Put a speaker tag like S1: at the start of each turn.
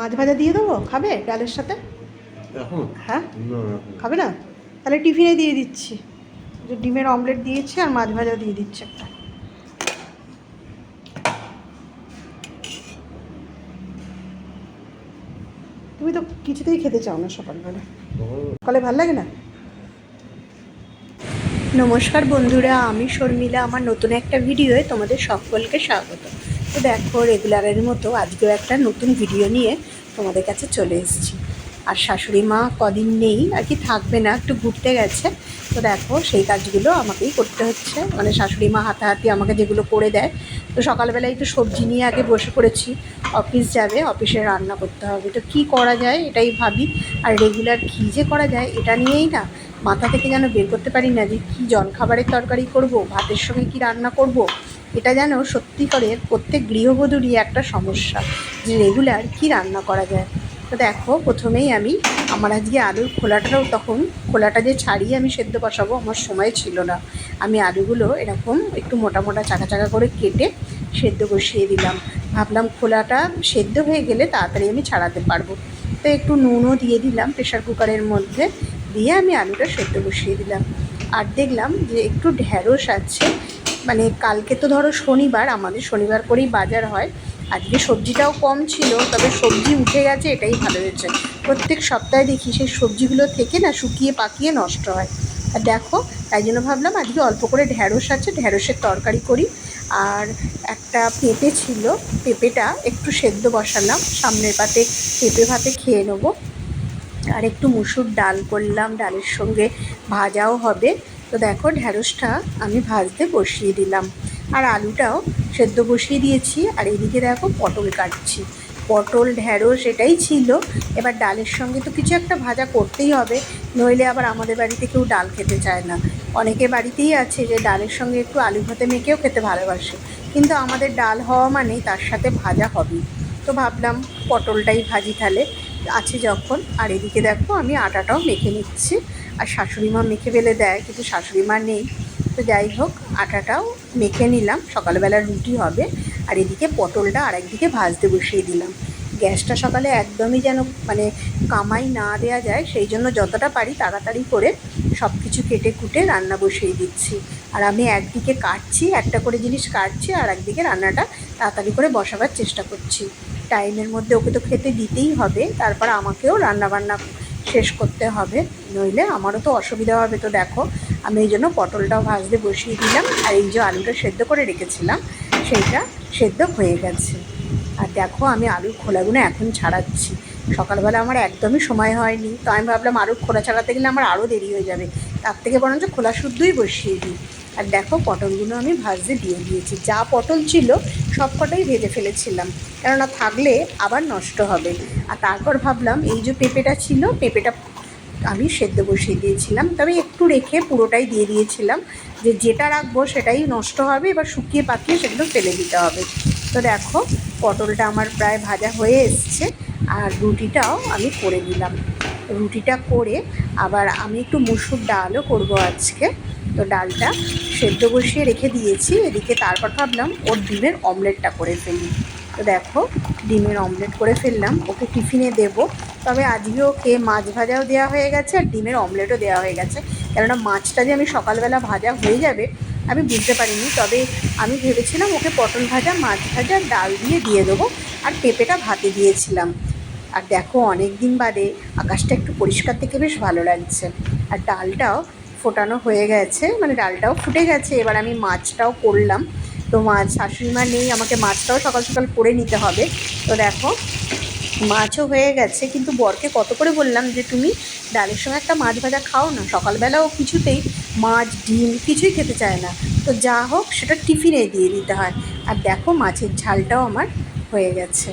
S1: মাছ ভাজা দিয়ে দেবো? খাবে ডালের সাথে? হ্যাঁ? খাবে না? তাহলে টিফিনে দিয়ে দিচ্ছি। যে ডিমের অমলেট দিয়েছি আর মাছ ভাজা দিয়ে দিচ্ছি একটা। তুমি তো কিছুতেই খেতে চাও না সকালবেলা। সকালে ভালো লাগে না? নমস্কার বন্ধুরা আমি শর্মিলা। আমার নতুন একটা ভিডিওয়ে তোমাদের সকলকে স্বাগত। তো দেখো রেগুলারের মতো আজকেও একটা নতুন ভিডিও নিয়ে তোমাদের কাছে চলে এসেছি। আর শাশুড়ি মা কদিন নেই, আর কি থাকবে না, একটু ঘুরতে গেছে। তো দেখো, সেই কাজগুলো আমাকেই করতে হচ্ছে। মানে শাশুড়ি মা হাতাহাতি আমাকে যেগুলো করে দেয়। তো সকালবেলায় একটু সবজি নিয়ে আগে বসে পড়েছি। অফিস যাবে, অফিসে রান্না করতে হবে। তো কি করা যায়, এটাই ভাবি। আর রেগুলার কী যে করা যায়, এটা নিয়েই না মাথা থেকে যেন বের করতে পারি না যে কী জলখাবারের তরকারি করব, ভাতের সঙ্গে কি রান্না করব। এটা যেন সত্যি করে প্রত্যেক গৃহবধূরই একটা সমস্যা যে রেগুলার কি রান্না করা যায়। তো দেখো, প্রথমেই আমি আমার আজকে আলুর খোলাটাও তখন, খোলাটা যে ছাড়িয়ে আমি সেদ্ধ বসাবো আমার সময় ছিল না। আমি আলুগুলো এরকম একটু মোটা মোটা চাকা চাকা করে কেটে সেদ্ধ বসিয়ে দিলাম। ভাবলাম খোলাটা সেদ্ধ হয়ে গেলে তাড়াতাড়ি আমি ছাড়াতে পারব। তো একটু নুনও দিয়ে দিলাম প্রেশার কুকারের মধ্যে, দিয়ে আমি আলুটা সেদ্ধ বসিয়ে দিলাম। আর দেখলাম যে একটু ঢ্যাঁড়স আছে মানে কালকে তো ধরো শনিবার, আমাদের শনিবার করেই বাজার হয়। আজকে সবজিটাও কম ছিল, তবে সবজি উঠে গেছে, এটাই ভালো হয়েছে। প্রত্যেক সপ্তাহে দেখি সেই সবজিগুলো থেকে না শুকিয়ে পাকিয়ে নষ্ট হয়। আর দেখো, তাই জন্য ভাবলাম আজকে অল্প করে ঢ্যাঁড়স আছে ঢ্যাঁড়সের তরকারি করি। আর একটা পেঁপে ছিল, পেঁপেটা একটু সেদ্ধ বসালাম, সামনের পাতে পেঁপে ভাতে খেয়ে নেব। আর একটু মুসুর ডাল করলাম, ডালের সঙ্গে ভাজাও হবে। তো দেখো ঢ্যাঁড়সটা আমি ভাজতে বসিয়ে দিলাম। আর আলুটাও সেদ্ধ বসিয়ে দিয়েছি। আর এদিকে দেখো পটল কাটছি। পটল, ঢ্যাঁড়স এটাই ছিল। এবার ডালের সঙ্গে তো কিছু একটা ভাজা করতেই হবে। নইলে আবার আমাদের বাড়িতে কেউ ডাল খেতে চায় না। অনেকে বাড়িতেই আছে যে ডালের সঙ্গে একটু আলু ভাতে মেখেও খেতে ভালোবাসে। কিন্তু আমাদের ডাল হওয়া মানেই তার সাথে ভাজা হবে। তো ভাবলাম পটলটাই ভাজি তাহলে। আছে যখন, আর এদিকে দেখো আমি আটাটাও মেখে নিচ্ছি। আর শাশুড়ি মা মেখে ফেলে দেয়, কিন্তু শাশুড়ি মা নেই। তো যাই হোক, আটাটাও মেখে নিলাম, সকালবেলা রুটি হবে। আর এদিকে পটলটা আর একদিকে ভাজতে বসিয়ে দিলাম। গ্যাসটা সকালে একদমই যেন মানে কামাই না দেওয়া যায়, সেই জন্য যতটা পারি তাড়াতাড়ি করে সব কিছু কেটে কুটে রান্না বসিয়ে দিচ্ছি। আর আমি একদিকে কাটছি, একটা করে জিনিস কাটছি, আর একদিকে রান্নাটা তাড়াতাড়ি করে বসাবার চেষ্টা করছি। টাইমের মধ্যে ওকে তো খেতে দিতেই হবে, তারপর আমাকেও রান্না বান্না শেষ করতে হবে, নইলে আমারও তো অসুবিধা হবে। তো দেখো, আমি এই জন্য পটলটাও ভাজতে বসিয়ে দিলাম, আর এই যে আলুটা সেদ্ধ করে রেখেছিলাম, সেইটা সেদ্ধ হয়ে গেছে। আর দেখো, আমি আলুর খোলাগুলো এখন ছাড়াচ্ছি। সকালবেলা আমার একদমই সময় হয়নি, তো আমি ভাবলাম আলুর খোলা ছাড়াতে গেলে আমার আরও দেরি হয়ে যাবে, তার থেকে বরঞ্চ খোলা শুদ্ধই বসিয়ে দিই। আর দেখো, পটলগুলো আমি ভাজতে দিয়ে দিয়েছি। যা পটল ছিল সব কটাই ভেজে ফেলেছিলাম। কেননা থাকলে আবার নষ্ট হবে। আর তারপর ভাবলাম, এই যে পেঁপেটা ছিল, পেঁপেটা আমি সেদ্ধ বসিয়ে দিয়েছিলাম। তবে একটু রেখে পুরোটাই দিয়ে দিয়েছিলাম যে যেটা রাখব সেটাই নষ্ট হবে, এবার শুকিয়ে পাকিয়ে সেগুলো ফেলে দিতে হবে। তো দেখো, পটলটা আমার প্রায় ভাজা হয়ে এসছে আর রুটিটাও আমি করে দিলাম রুটিটা করে আবার আমি একটু মুসুর ডালও করব আজকে। তো ডালটা সেদ্ধ বসিয়ে রেখে দিয়েছি। এদিকে তারপর ভাবলাম ওর ডিমের অমলেটটা করে ফেলি। তো দেখো, ডিমের অমলেট করে ফেললাম। ওকে টিফিনে দেব। তবে আজকে ওকে মাছ ভাজাও দেওয়া হয়ে গেছে আর ডিমের অমলেটও দেওয়া হয়ে গেছে। কেননা মাছটা যে আমি সকালবেলা ভাজা হয়ে যাবে, আমি বুঝতে পারিনি। তবে আমি ভেবেছিলাম ওকে পটল ভাজা, মাছ ভাজা, ডাল দিয়ে দিয়ে দেবো আর পেঁপেটা ভাতে দিয়েছিলাম। আর দেখো অনেক দিন বাদে আকাশটা একটু পরিষ্কার থেকে বেশ ভালো লাগছে। আর ডালটাও ফোটানো হয়ে গেছে মানে ডালটাও ফুটে গেছে, এবার আমি মাছটাও করলাম। তো মাছ, শাশুড়িমা নেই, আমাকে মাছটাও সকাল সকাল করে নিতে হবে। তো দেখো, মাছও হয়ে গেছে, কিন্তু বরকে কত করে বললাম যে, তুমি ডালের সঙ্গে একটা মাছ ভাজা খাও না সকালবেলাও কিছুতেই মাছ, ডিম কিছুই খেতে চায় না। তো যা হোক, সেটা টিফিনে দিয়ে দিতে হয়। আর দেখো, মাছের ঝালটাও আমার হয়ে গেছে।